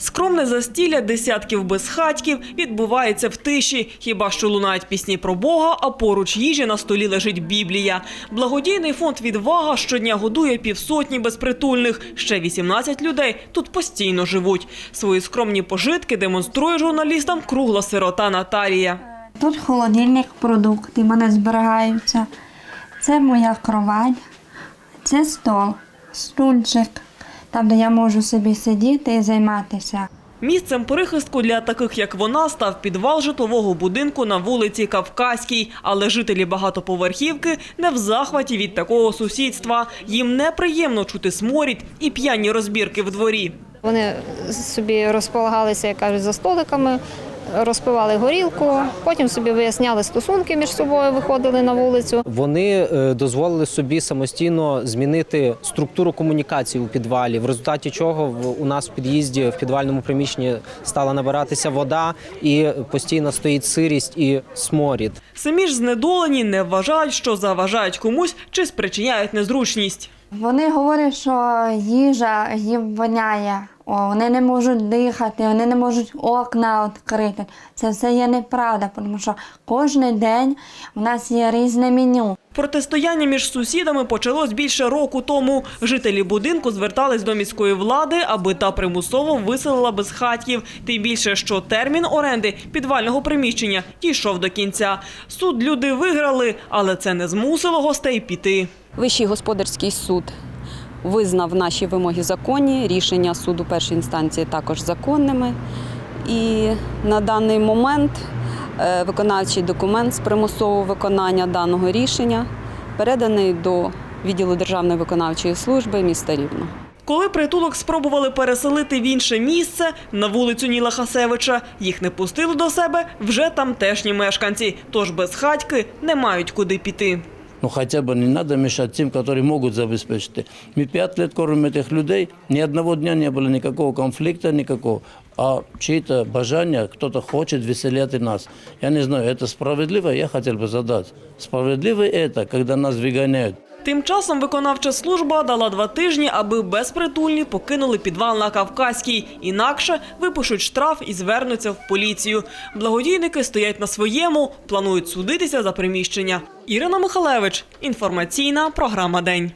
Скромне застілля десятків безхатьків відбувається в тиші. Хіба що лунають пісні про Бога, а поруч їжі на столі лежить Біблія. Благодійний фонд «Відвага» щодня годує півсотні безпритульних. Ще 18 людей тут постійно живуть. Свої скромні пожитки демонструє журналістам кругла сирота Наталія. Тут холодильник, продукти мене зберігаються. Це моя кровать, це стол, стульчик, там, де я можу собі сидіти і займатися. Місцем прихистку для таких, як вона, став підвал житлового будинку на вулиці Кавказькій. Але жителі багатоповерхівки не в захваті від такого сусідства. Їм неприємно чути сморід і п'яні розбірки в дворі. Вони собі розполагалися, як кажуть, за столиками, розпивали горілку, потім собі виясняли стосунки між собою, виходили на вулицю. Вони е, дозволили собі самостійно змінити структуру комунікації у підвалі, в результаті чого у нас в під'їзді в підвальному приміщенні стала набиратися вода і постійно стоїть сирість і сморід. Самі ж знедолені не вважають, що заважають комусь чи спричиняють незручність. Вони говорять, що їжа їм воняє, вони не можуть дихати, вони не можуть окна відкрити. Це все є неправда, тому що кожен день у нас є різне меню. Протистояння між сусідами почалось більше року тому. Жителі будинку звертались до міської влади, аби та примусово виселила безхатьків. Тим більше, що термін оренди підвального приміщення дійшов до кінця. Суд люди виграли, але це не змусило гостей піти. Вищий господарський суд визнав наші вимоги законні, рішення суду першої інстанції також законними. І на даний момент е, виконавчий документ з примусового виконання даного рішення переданий до відділу Державної виконавчої служби міста Рівно. Коли притулок спробували переселити в інше місце на вулицю Ніла Хасевича, їх не пустили до себе вже тамтешні мешканці. Тож безхатьки не мають куди піти Ну хотя бы не надо мешать тем, которые могут забеспечить. Мы пять лет кормим этих людей, ни одного дня не было никакого конфликта, никакого. А чьи-то бажания, кто-то хочет веселять нас. Я не знаю, это справедливо, я хотел бы задать. Справедливо это, когда нас выгоняют. Тим часом виконавча служба дала два тижні, аби безпритульні покинули підвал на Кавказькій. Інакше випишуть штраф і звернуться в поліцію. Благодійники стоять на своєму, планують судитися за приміщення. Ірина Михалевич, інформаційна програма День.